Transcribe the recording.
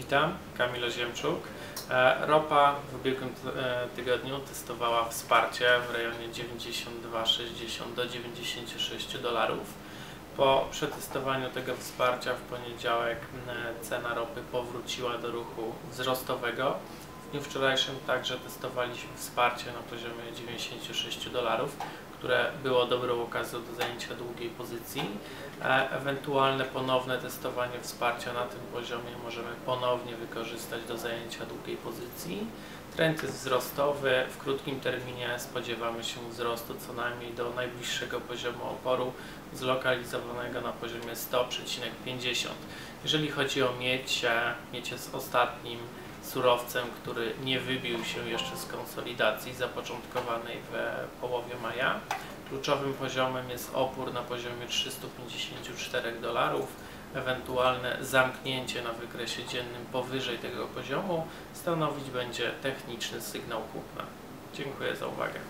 Witam, Kamil Oziemczuk. E, Ropa w ubiegłym e, tygodniu testowała wsparcie w rejonie 92,60 do 96 dolarów. Po przetestowaniu tego wsparcia w poniedziałek cena ropy powróciła do ruchu wzrostowego. W dniu wczorajszym także testowaliśmy wsparcie na poziomie 96 dolarów, które było dobrą okazją do zajęcia długiej pozycji. E, Ewentualne ponowne testowanie wsparcia na tym poziomie możemy ponownie wykorzystać do zajęcia długiej pozycji. Trend jest wzrostowy. W krótkim terminie spodziewamy się wzrostu co najmniej do najbliższego poziomu oporu zlokalizowanego na poziomie 100,50. Jeżeli chodzi o miedź, e, miedź jest ostatnim surowcem, który nie wybił się jeszcze z konsolidacji zapoczątkowanej w połowie maja. Kluczowym poziomem jest opór na poziomie 354 dolarów. Ewentualne zamknięcie na wykresie dziennym powyżej tego poziomu stanowić będzie techniczny sygnał kupna. Dziękuję za uwagę.